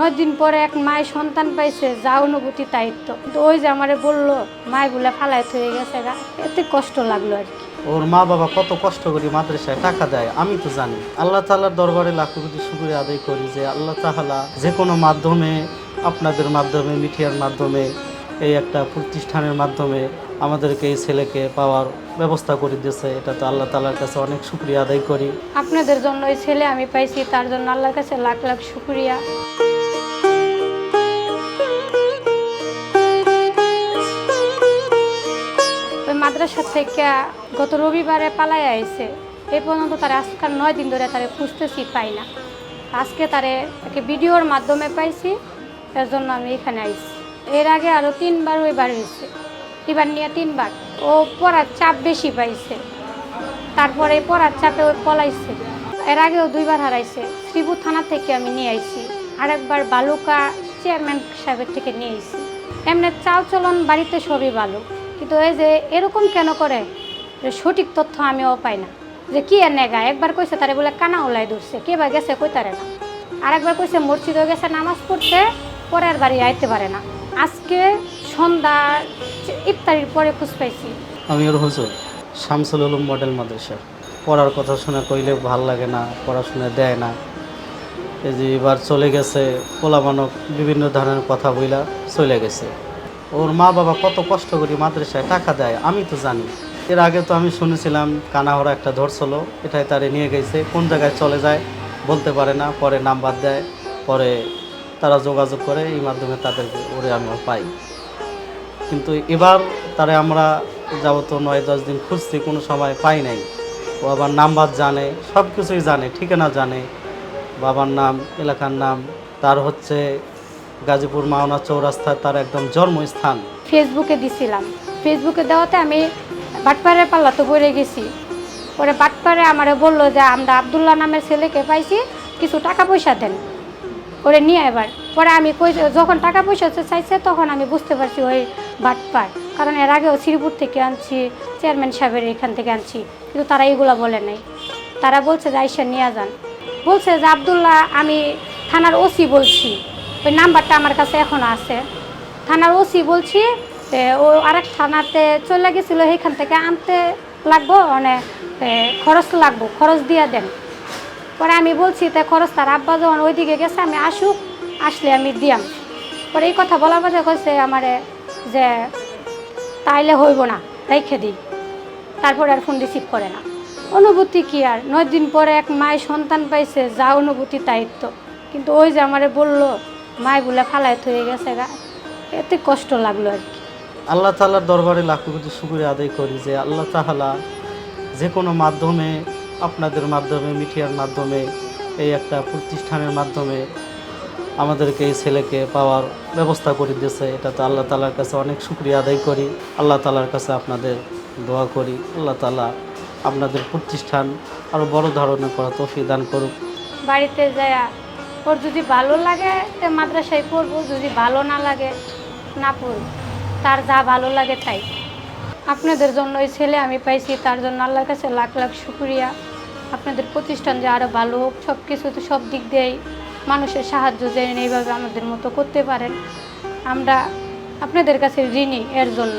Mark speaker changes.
Speaker 1: নয় দিন পরে এক মায় সন্তান পাইছে যা অনুভূতি দায়িত্ব তো। ওই যে আমারে বলল মায় বলে ফালাই হয়ে গেছে গা। এতে কষ্ট লাগল আর কি।
Speaker 2: ওর মা বাবা কত কষ্ট করে মাদ্রাসায় টাকা দেয় আমি তো জানি। আল্লাহ তালার দরবারে লাখো কোটি শুক্রিয়া আদায় করি যে আল্লাহ তাআলা যে কোনো মাধ্যমে আপনাদের মাধ্যমে মিঠিয়ার মাধ্যমে এই একটা প্রতিষ্ঠানের মাধ্যমে আমাদেরকে এই ছেলেকে পাওয়ার ব্যবস্থা করে দিয়েছে। এটা তো আল্লাহ তালার কাছে অনেক শুক্রিয়া আদায় করি।
Speaker 1: আপনাদের জন্য ওই ছেলে আমি পাইছি তার জন্য আল্লাহর কাছে লাখ লাখ শুক্রিয়া। থেকে গত রবিবারে পালাই আইছে। এই পর্যন্ত তার আজকাল নয় দিন ধরে তারে খুঁজতেছি, পাই না। আজকে তারে একে ভিডিওর মাধ্যমে পাইছি, এর জন্য আমি এখানে আইছি। এর আগে আরও তিনবার ওই বার হয়েছে। এবার নিয়ে তিনবার। ও পড়ার চাপ বেশি পাইছে। তারপরে পড়ার চাপে ও পলাইছে। এর আগেও দুইবার হারাইছে। শ্রীপুর থানা থেকে আমি নিয়ে আইছি। আরেকবার বালুকা চেয়ারম্যান সাহেবের থেকে নিয়ে আইছি। এমনি চাল চলন বাড়িতে সবই ভালো। কিন্তু এই যে এরকম কেন করে? সঠিক তথ্য আমিও পাই না। যে কি আর নেগা? একবার কইছে তারে বলে কানা ওলাই ধরছে। কে বা গেছে কই তারে না? আরেকবার কইছে মসজিদে গেছে নামাজ পড়তে, পরের বাড়ি আইতে পারে না। আজকে সন্ধ্যা ইফতারির পরে খোঁজ পাইছি।
Speaker 2: আমি ওর হুজুর, শামসুল উলুম মডেল মাদ্রাসা। পড়ার কথা শুনে কইলে ভালো লাগে না, পড়াশোনা দেয় না। এই যে এবার চলে গেছে পোলামানক বিভিন্ন ধরনের কথা বইলা চলে গেছে। ওর মা বাবা কত কষ্ট করে মাদ্রাসায় টাকা দেয়, আমি তো জানি। এর আগে তো আমি শুনেছিলাম, কানাহরা একটা ধরছিল, এটাই তারে নিয়ে গেছে, কোন জায়গায় চলে যায় বলতে পারে না, পরে নাম্বার দেয়, পরে তারা যোগাযোগ করে, এই মাধ্যমে তাদেরকে ওরে আমি পাই। কিন্তু এবার তারে আমরা যাবত নয়, দশ দিন খুঁজছি, কোনো সময় পাই নাই। ও আবার নাম্বার জানে সব কিছুই জানে, ঠিকানা জানে। বাবার নাম, এলাকার নাম, তার হচ্ছে গাজীপুর মাওনা চৌরাস্তা তার একদম জন্মস্থান।
Speaker 1: ফেসবুকে দিছিলাম। ফেসবুকে দেওয়াতে আমি বাটপাড়ের পাল্লা তো বলে গেছি। পরে বাটপাড়ে আমারে বলল যে, আমরা আবদুল্লাহ নামের ছেলেকে পাইছি, কিছু টাকা পয়সা দেন। করে নিয়ে এবার পরে আমি কই, যখন টাকা পয়সা চাইছে, তখন আমি বুঝতে পারছি ওই বাটপার কারণ এর আগেও শ্রীপুর থেকে আনছি, চেয়ারম্যান সাহেবের এখান থেকে আনছি, কিন্তু তারা এগুলো বলে নাই। তারা বলছে যে, আইসা নিয়ে যান। বলছে যে, আবদুল্লাহ, আমি থানার ওসি বলছি। ওই নাম্বারটা আমার কাছে এখনও আছে। থানার ওসি বলছি ও আরেক থানাতে চলে গেছিল, সেইখান থেকে আনতে লাগবো মানে খরচ লাগবো, খরচ দিয়ে দেন। পরে আমি বলছি, তা খরচ তার আব্বা যখন ওইদিকে গেছে, আমি আসুক, আসলে আমি দিয়াম। পরে এই কথা বলার পরে কইছে আমারে যে, তাইলে হইব না, রেখে দিই তারপরে আর ফোন রিসিভ করে না। অনুভূতি কি আর? নয় দিন পরে এক মায় সন্তান পাইছে, যা অনুভূতি, তাই তো। কিন্তু ওই যে আমারে বলল মায় বলে ফালাই হয়ে গেছে গা। এতে কষ্ট লাগল আর কি।
Speaker 2: আল্লাহ তাআলার দরবারে লাখো কোটি শুক্রিয়া আদায় করি যে আল্লাহ তাআলা যে কোনো মাধ্যমে আপনাদের মাধ্যমে মিডিয়ার মাধ্যমে এই একটা প্রতিষ্ঠানের মাধ্যমে আমাদেরকে এই ছেলেকে পাওয়ার ব্যবস্থা করে দিয়েছে। এটা তো আল্লাহ তাআলার কাছে অনেক শুক্রিয়া আদায় করি। আল্লাহ তাআলার কাছে আপনাদের দোয়া করি। আল্লাহ তাআলা আপনাদের প্রতিষ্ঠান আরও বড় ধরনের করা তৌফিক দান করুক।
Speaker 1: বাড়িতে যায়া ওর যদি ভালো লাগে, তে মাদ্রাসায় পড়ব, যদি ভালো না লাগে, না পড়ব। তার যা ভালো লাগে তাই। আপনাদের জন্য ওই ছেলে আমি পাইছি, তার জন্য আল্লাহর কাছে লাখ লাখ শুক্রিয়া। আপনাদের প্রতিষ্ঠান যে আরও ভালো হোক সব কিছু তো সব দিক দিয়েই মানুষের সাহায্য যেন এইভাবে আমাদের মতো করতে পারেন। আমরা আপনাদের কাছে ঋণী এর জন্য।